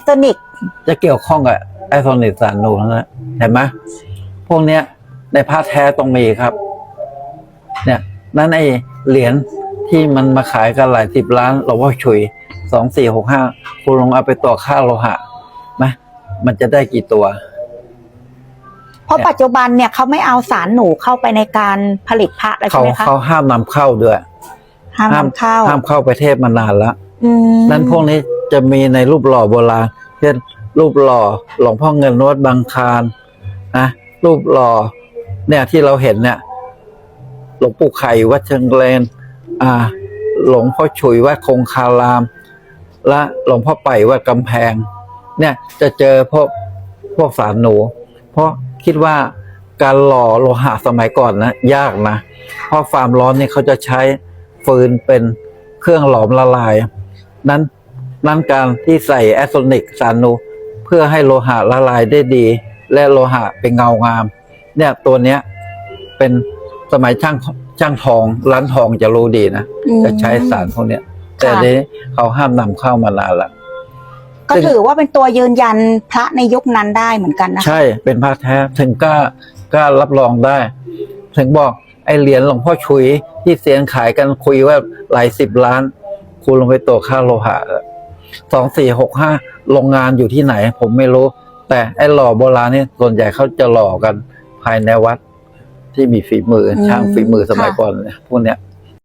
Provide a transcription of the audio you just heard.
สโตนิกจะเกี่ยวข้องกับไอโซนิกสารนูทั้งนั้นเห็นไหมพวกเนี้ยในผ้าแท้ต้องมีครับ เนี่ย นั่นไอเหรียญที่มันมาขายกันหลายสิบล้านหลวงพ่อฉุยสองสี่หกห้าคุณลองเอาไปต่อค่าโลหะไหมมันจะได้กี่ตัว เพราะปัจจุบันเนี่ยเขาไม่เอาสารหนูเข้าไปในการผลิตพระแล้วเขาใช่ไหมคะเขาห้ามนำเข้าด้วย ห้ามนำเข้าห้ามเข้าประเทศมานานแล้วอืมนั้นพวกนี้ จะมีในรูปหล่อโบราณเช่นรูปหล่อหลวงพ่อเงินนวดบางคารนะรูปหล่อเนี่ยที่เราเห็นเนี่ยหลวงปู่ไข่วัดเชิงเลนอ่า หลวงพ่อฉุยวัดคงคาราม และหลวงพ่อไปวัดกำแพง เนี่ยจะเจอพวกพวกสารหนู เพราะคิดว่าการหล่อโลหะสมัยก่อนนะยากนะ เพราะความร้อนเนี่ยเขาจะใช้ฟืนเป็นเครื่องหลอมละลาย นั้น นั้นการที่ใส่แอสโซนิกสารหนูเพื่อให้โลหะละลายได้ดี และโลหะเป็นเงางาม เนี่ยตัวเนี้ยเป็นสมัยช่างช่างทองร้านทองจะรู้ดีนะอืมจะใช้สารพวกเนี้ย แต่ค่ะเดี๋ยวนี้เขาห้ามนำเข้ามานานละก็ถือว่าเป็นตัวยืนยันพระในยุคนั้นได้เหมือนกันนะคะใช่เป็นผ้าแท้ถึงกล้ากล้ารับรองได้ ถึงบอกไอเหรียญหลวงพ่อชุยที่เสียงขายกันคุยว่าหลายสิบล้าน คุณลงไปตัวค่าโลหะ สองสี่หกห้าโรงงานอยู่ที่ไหน ผมไม่รู้ แต่ไอหล่อโบราณนี่ส่วนใหญ่เขาจะหล่อกันภายในวัดที่มีฝีมือช่างฝีมือสมัยก่อนเนี่ยพวกเนี้ย